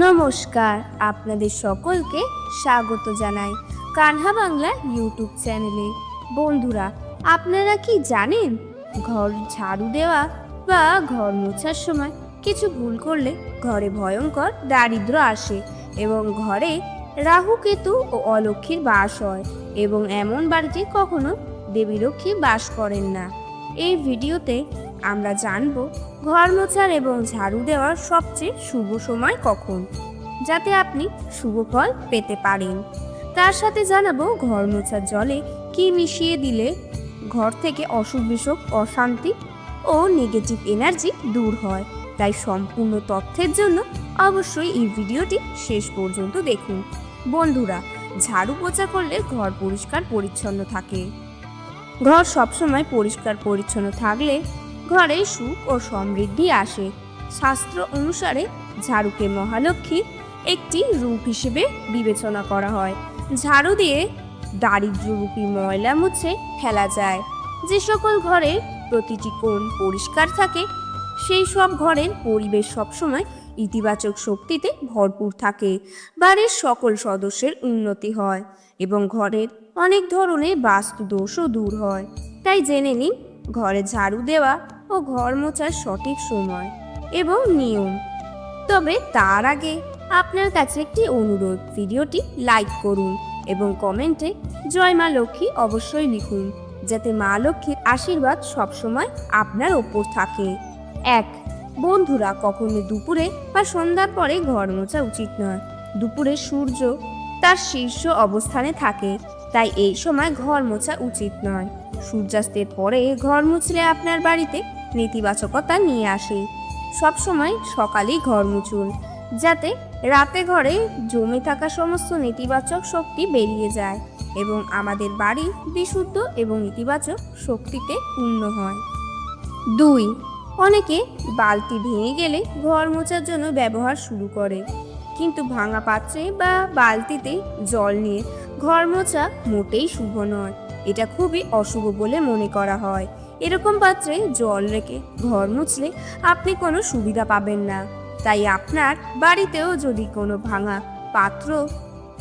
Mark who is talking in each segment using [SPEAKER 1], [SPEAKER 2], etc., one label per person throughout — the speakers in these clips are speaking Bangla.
[SPEAKER 1] নমস্কার, আপনাদের সকলকে স্বাগত জানাই কানহা বাংলা ইউটিউব চ্যানেলে। বন্ধুরা, আপনারা কি জানেন, ঘর ঝাড়ু দেওয়া বা ঘর মোছার সময় কিছু ভুল করলে ঘরে ভয়ঙ্কর দারিদ্র আসে এবং ঘরে রাহু, কেতু ও অলক্ষীর বাস হয় এবং এমন বাড়িতে কখনো দেবী লক্ষ্মী বাস করেন না। এই ভিডিওতে আমরা জানব ঘর মোছার এবং ঝাড়ু দেওয়ার সবচেয়ে শুভ সময় কখন? যাতে আপনি শুভ ফল পেতে পারেন। তার সাথে জানাব ঘর মোছার জলে কি মিশিয়ে দিলে ঘর থেকে অসুখ বিসুখ, অশান্তি ও নেগেটিভ এনার্জি দূর হয়। তাই সম্পূর্ণ তথ্যের জন্য অবশ্যই এই ভিডিওটি শেষ পর্যন্ত দেখুন। বন্ধুরা, ঝাড়ু পোছা করলে ঘর পরিষ্কার পরিচ্ছন্ন থাকে। ঘর সবসময় পরিষ্কার পরিচ্ছন্ন থাকলে ঘরে সুখ ও সমৃদ্ধি আসে। শাস্ত্র অনুসারে ঝাড়ুকে মহালক্ষ্মীর একটি রূপ হিসেবে বিবেচনা করা হয়। ঝাড়ু দিয়ে দারিদ্র্যরূপী ময়লা মুছে ফেলা যায়। যে সকল ঘরের প্রতিটি কোণ পরিষ্কার থাকে, সেই সব ঘরের পরিবেশ সবসময় ইতিবাচক শক্তিতে ভরপুর থাকে। বাড়ির সকল সদস্যের উন্নতি হয় এবং ঘরের অনেক ধরনের বাস্তু দোষও দূর হয়। তাই জেনে নিন, ঘরে ঝাড়ু দেওয়া ও ঘর মোছার সঠিক সময় এবং নিয়ম। তবে তার আগে আপনার কাছে একটি অনুরোধ, ভিডিওটি লাইক করুন এবং কমেন্টে জয় মা লক্ষ্মী অবশ্যই লিখুন, যাতে মা লক্ষ্মীর আশীর্বাদ সবসময় আপনার ওপর থাকে। এক, বন্ধুরা, কখনো দুপুরে বা সন্ধ্যার পরে ঘর মোছা উচিত নয়। দুপুরে সূর্য তার শীর্ষ অবস্থানে থাকে, তাই এই সময় ঘর মোছা উচিত নয়। সূর্যাস্তের পরে ঘর মুছলে আপনার বাড়িতে নেতিবাচকতা নিয়ে আসে। সবসময় সকালেই ঘর মুছুন যাতে রাতে ঘরে জমে থাকা সমস্ত নেতিবাচক শক্তি বেরিয়ে যায় এবং আমাদের বাড়ি বিশুদ্ধ এবং ইতিবাচক শক্তিতে পূর্ণ হয়। দুই, অনেকে বালতি ভেঙে গেলে ঘর মোছার জন্য ব্যবহার শুরু করে। কিন্তু ভাঙা পাত্রে বা বালতিতে জল নিয়ে ঘর মোছা মোটেই শুভ নয়। এটা খুবই অশুভ বলে মনে করা হয়। এরকম পাত্রে জল রেখে ঘর মুছলে আপনি কোনো সুবিধা পাবেন না। তাই আপনার বাড়িতেও যদি কোনো ভাঙা পাত্র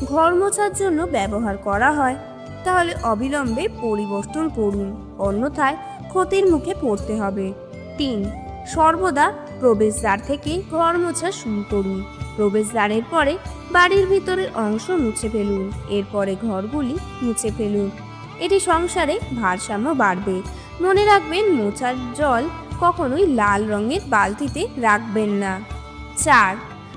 [SPEAKER 1] ঘর মোছার জন্য ব্যবহার করা হয়, তাহলে অবিলম্বে পরিবর্তন করুন, অন্যথায় ক্ষতির মুখে পড়তে হবে। তিন, সর্বদা প্রবেশদ্বার থেকে ঘর মোছা শুরু করুন। প্রবেশদ্বারের পরে বাড়ির ভিতরের অংশ মুছে ফেলুন, এরপরে ঘরগুলি মুছে ফেলুন। এটি সংসারে ভারসাম্য বাড়বে। মনে রাখবেন মোছার জল কখনোই লাল রঙের বালতিতে রাখবেন না। চার,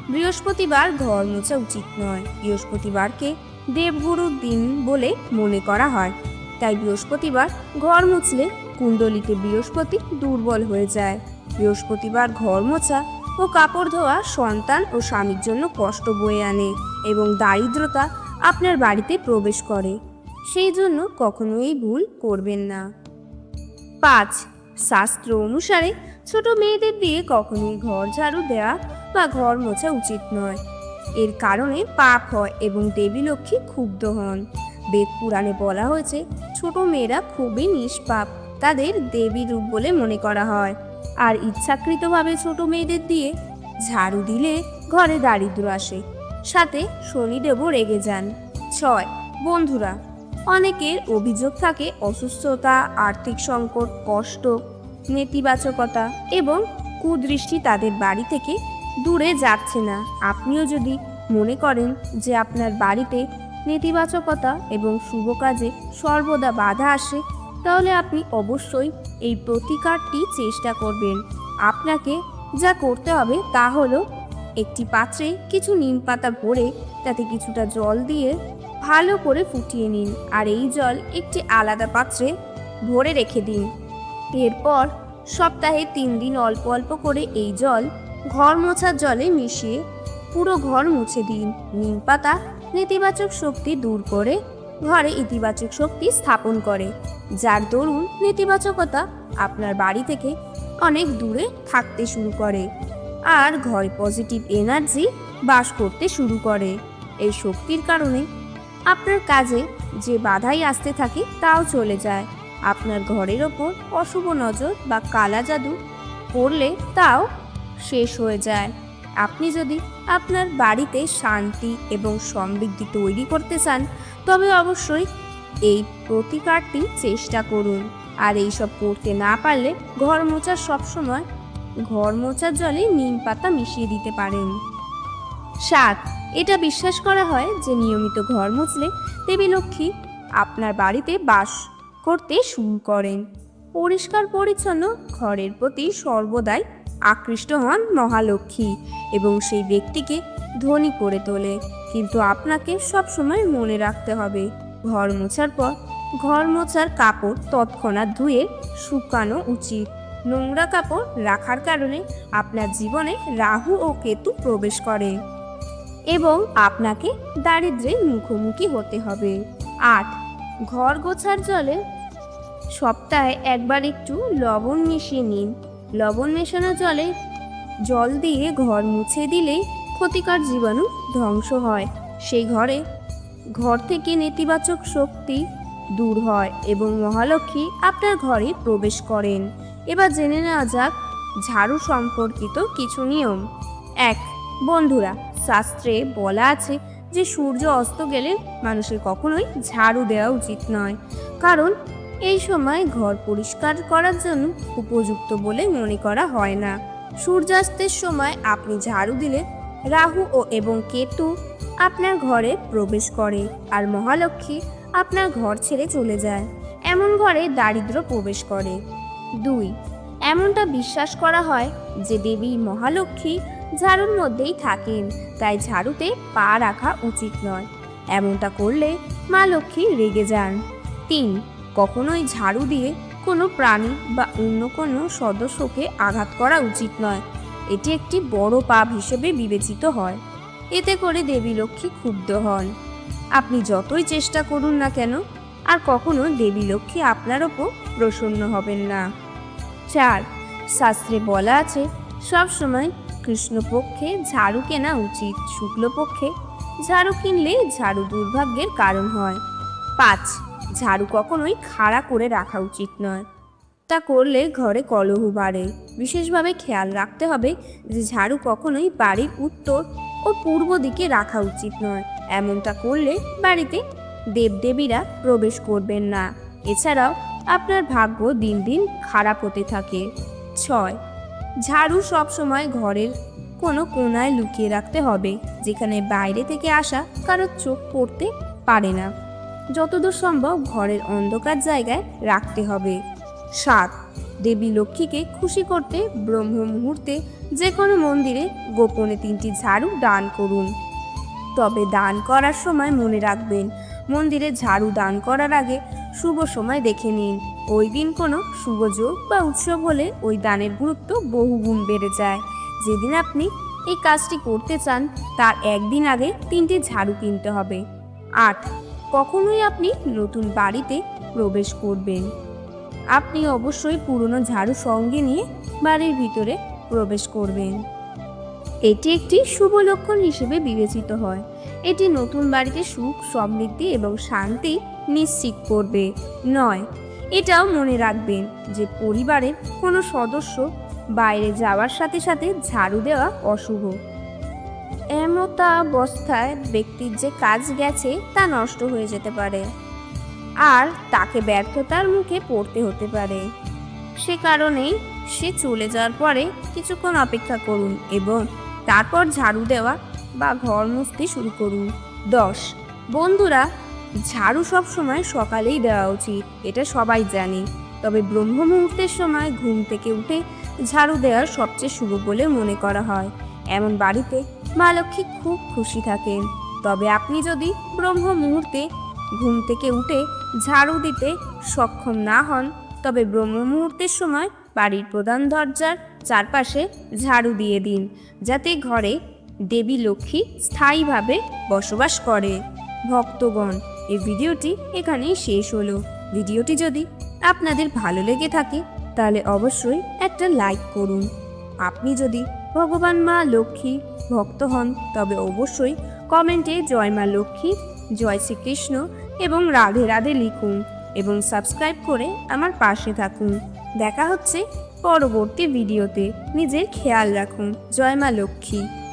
[SPEAKER 1] বৃহস্পতিবার ঘর মোছা উচিত নয়। বৃহস্পতিবারকে দেবগুরুর দিন বলে মনে করা হয়। তাই বৃহস্পতিবার ঘর মুছলে কুণ্ডলিতে বৃহস্পতি দুর্বল হয়ে যায়। বৃহস্পতিবার ঘর মোছা ও কাপড় ধোয়া সন্তান ও স্বামীর জন্য কষ্ট বয়ে আনে এবং দারিদ্রতা আপনার বাড়িতে প্রবেশ করে। সেই জন্য কখনোই ভুল করবেন না। পাঁচ। শাস্ত্র অনুসারে ছোট মেয়েদের দিয়ে কখনোই ঘর ঝাড়ু দেওয়া বা ঘর মোছা উচিত নয়। এর কারণে পাপ হয় এবং দেবী লক্ষ্মী ক্ষুব্ধ হন। বেদ পুরাণে বলা হয়েছে, ছোট মেয়েরা খুবই নিষ্পাপ, তাদের দেবী রূপ বলে মনে করা হয়। আর ইচ্ছাকৃতভাবে ছোট মেয়েদের দিয়ে ঝাড়ু দিলে ঘরে দারিদ্র আসে। সাথে শনিদেবও রেগে যান। ছয়। বন্ধুরা অনেকের অভিযোগ থাকে অসুস্থতা, আর্থিক সংকট, কষ্ট, নেতিবাচকতা এবং কুদৃষ্টি তাদের বাড়ি থেকে দূরে যাচ্ছে না। আপনিও যদি মনে করেন যে আপনার বাড়িতে নেতিবাচকতা এবং শুভ কাজে সর্বদা বাধা আসে, তাহলে আপনি অবশ্যই এই প্রতিকারটি চেষ্টা করবেন। আপনাকে যা করতে হবে তা হলো একটি পাত্রে কিছু নিম পাতা ভরে তাতে কিছুটা জল দিয়ে ভালো করে ফুটিয়ে নিন আর এই জল একটি আলাদা পাত্রে ভরে রেখে দিন। এরপর সপ্তাহে তিন দিন অল্প অল্প করে এই জল ঘর মোছার জলে মিশিয়ে পুরো ঘর মুছে দিন। নিম পাতা নেতিবাচক শক্তি দূর করে ঘরে ইতিবাচক শক্তি স্থাপন করে, যার দরুন নেতিবাচকতা আপনার বাড়ি থেকে অনেক দূরে থাকতে শুরু করে আর ঘরে পজিটিভ এনার্জি বাস করতে শুরু করে। এই শক্তির কারণে আপনার কাজে যে বাধাই আসতে থাকে তাও চলে যায়। আপনার ঘরের ওপর অশুভ নজর বা কালা জাদু পড়লে তাও শেষ হয়ে যায়। আপনি যদি আপনার বাড়িতে শান্তি এবং সমৃদ্ধি তৈরি করতে চান, তবে অবশ্যই এই প্রতিকারটি চেষ্টা করুন। আর এইসব করতে না পারলে ঘর মোছার সবসময় ঘর মোছার জলে নিম পাতা মিশিয়ে দিতে পারেন। সাত এটা বিশ্বাস করা হয় যে নিয়মিত ঘর মুছলে দেবী লক্ষ্মী আপনার বাড়িতে বাস করতে শুরু করেন। পরিষ্কার পরিচ্ছন্ন ঘরের প্রতি সর্বদাই আকৃষ্ট হন মহালক্ষ্মী এবং সেই ব্যক্তিকে ধনী করে তোলে। কিন্তু আপনাকে সবসময় মনে রাখতে হবে, ঘর মোছার পর ঘর মোছার কাপড় তৎক্ষণাৎ ধুয়ে শুকানো উচিত। নোংরা কাপড় রাখার কারণে আপনার জীবনে রাহু ও কেতু প্রবেশ করে। এবং আপনাকে দারিদ্র্যের মুখোমুখি হতে হবে। আট, ঘর গোছার জলে সপ্তাহে একবার একটু লবণ মিশিয়ে নিন। লবণ মেশানো জলে জল দিয়ে ঘর মুছে দিলেই ক্ষতিকর জীবাণু ধ্বংস হয়। সেই ঘরে ঘর থেকে নেতিবাচক শক্তি দূর হয় এবং মহালক্ষ্মী আপনার ঘরে প্রবেশ করেন। এবার জেনে নেওয়া যাক ঝাড়ু সম্পর্কিত কিছু নিয়ম। এক, বন্ধুরা শাস্ত্রে বলা আছে যে সূর্য অস্ত গেলে মানুষের কখনোই ঝাড়ু দেওয়া উচিত নয়। কারণ এই সময় ঘর পরিষ্কার করার জন্য উপযুক্ত বলে মনে করা হয় না। সূর্যাস্তের সময় আপনি ঝাড়ু দিলে রাহু ও এবং কেতু আপনার ঘরে প্রবেশ করে আর মহালক্ষ্মী আপনার ঘর ছেড়ে চলে যায়। এমন ঘরে দারিদ্র প্রবেশ করে। দুই, এমনটা বিশ্বাস করা হয় যে দেবী মহালক্ষ্মী ঝাড়ুর মধ্যেই থাকেন, তাই ঝাড়ুতে পা রাখা উচিত নয়। এমনটা করলে মা লক্ষ্মী রেগে যান। তিন, কখনোই ঝাড়ু দিয়ে কোনো প্রাণী বা অন্য কোনো সদস্যকে আঘাত করা উচিত নয়। এটি একটি বড় পাপ হিসেবে বিবেচিত হয়। এতে করে দেবী লক্ষ্মী ক্ষুব্ধ হন। আপনি যতই চেষ্টা করুন না কেন, আর কখনো দেবী লক্ষ্মী আপনার ওপর প্রসন্ন হবেন না। চার, শাস্ত্রে বলা আছে সব সময় কৃষ্ণপক্ষে ঝাড়ু কেনা উচিত, শুক্লপক্ষে ঝাড়ু কিনলে ঝাড়ু দুর্ভাগ্যের কারণ হয়। পাঁচ, ঝাড়ু কখনোই খাড়া করে রাখা উচিত নয়। তা করলে ঘরে কলহ বাড়ে। বিশেষভাবে খেয়াল রাখতে হবে যে ঝাড়ু কখনোই বাড়ির উত্তর ও পূর্ব দিকে রাখা উচিত নয়। এমনটা করলে বাড়িতে দেবদেবীরা প্রবেশ করবেন না। এছাড়াও আপনার ভাগ্য দিন দিন খারাপ হতে থাকে। ছয় ঝাড়ু সবসময় ঘরের কোনো কোনায় লুকিয়ে রাখতে হবে, যেখানে বাইরে থেকে আসা কারোর চোখ পড়তে পারে না। যতদূর সম্ভব ঘরের অন্ধকার জায়গায় রাখতে হবে। সাত, দেবী লক্ষ্মীকে খুশি করতে ব্রহ্ম মুহূর্তে যে কোনো মন্দিরে গোপনে তিনটি ঝাড়ু দান করুন। তবে দান করার সময় মনে রাখবেন, মন্দিরে ঝাড়ু দান করার আগে শুভ সময় দেখে নিন। ওই দিন কোনো শুভ যোগ বা উৎসব হলে ওই দানের গুরুত্ব বহুগুণ বেড়ে যায়। যেদিন আপনি এই কাজটি করতে চান, তার একদিন আগে তিনটি ঝাড়ু কিনতে হবে। আট, কখনোই আপনি নতুন বাড়িতে প্রবেশ করবেন। আপনি অবশ্যই পুরনো ঝাড়ু সঙ্গে নিয়ে বাড়ির ভিতরে প্রবেশ করবেন। এটি একটি শুভ লক্ষণ হিসেবে বিবেচিত হয়। এটি নতুন বাড়িতে সুখ, সমৃদ্ধি এবং শান্তি নিশ্চিত করবে। নয় এটাও মনে রাখবেন যে পরিবারের কোনো সদস্য বাইরে যাওয়ার সাথে সাথে ঝাড়ু দেওয়া অশুভ। এমতা অবস্থায় ব্যক্তির যে কাজ গেছে তা নষ্ট হয়ে যেতে পারে। আর তাকে ব্যর্থতার মুখে পড়তে হতে পারে। সে কারণেই সে চলে যাওয়ার পরে কিছুক্ষণ অপেক্ষা করুন এবং তারপর ঝাড়ু দেওয়া বা ঘর মুছতে শুরু করুন। দশ, বন্ধুরা ঝাড়ু সব সময় সকালেই দেওয়া উচিত, এটা সবাই জানে। তবে ব্রহ্ম মুহূর্তের সময় ঘুম থেকে উঠে ঝাড়ু দেওয়ার সবচেয়ে শুভ বলে মনে করা হয়। এমন বাড়িতে মা লক্ষ্মী খুব খুশি থাকেন। তবে আপনি যদি ব্রহ্ম মুহূর্তে ঘুম থেকে উঠে ঝাড়ু দিতে সক্ষম না হন, তবে ব্রহ্ম মুহূর্তের সময় বাড়ির প্রধান দরজার চারপাশে ঝাড়ু দিয়ে দিন, যাতে ঘরে দেবী লক্ষ্মী স্থায়ীভাবে বসবাস করে। ভক্তগণ এই ভিডিওটি এখানেই শেষ হলো। ভিডিওটি যদি আপনাদের ভালো লেগে থাকে, তাহলে অবশ্যই একটা লাইক করুন। আপনি যদি ভগবান মা লক্ষ্মী ভক্ত হন, তবে অবশ্যই কমেন্টে জয় মা লক্ষ্মী, জয় শ্রীকৃষ্ণ এবং রাধে রাধে লিখুন এবং সাবস্ক্রাইব করে আমার পাশে থাকুন। দেখা হচ্ছে পরবর্তী ভিডিওতে। নিজের খেয়াল রাখুন। জয় মা লক্ষ্মী।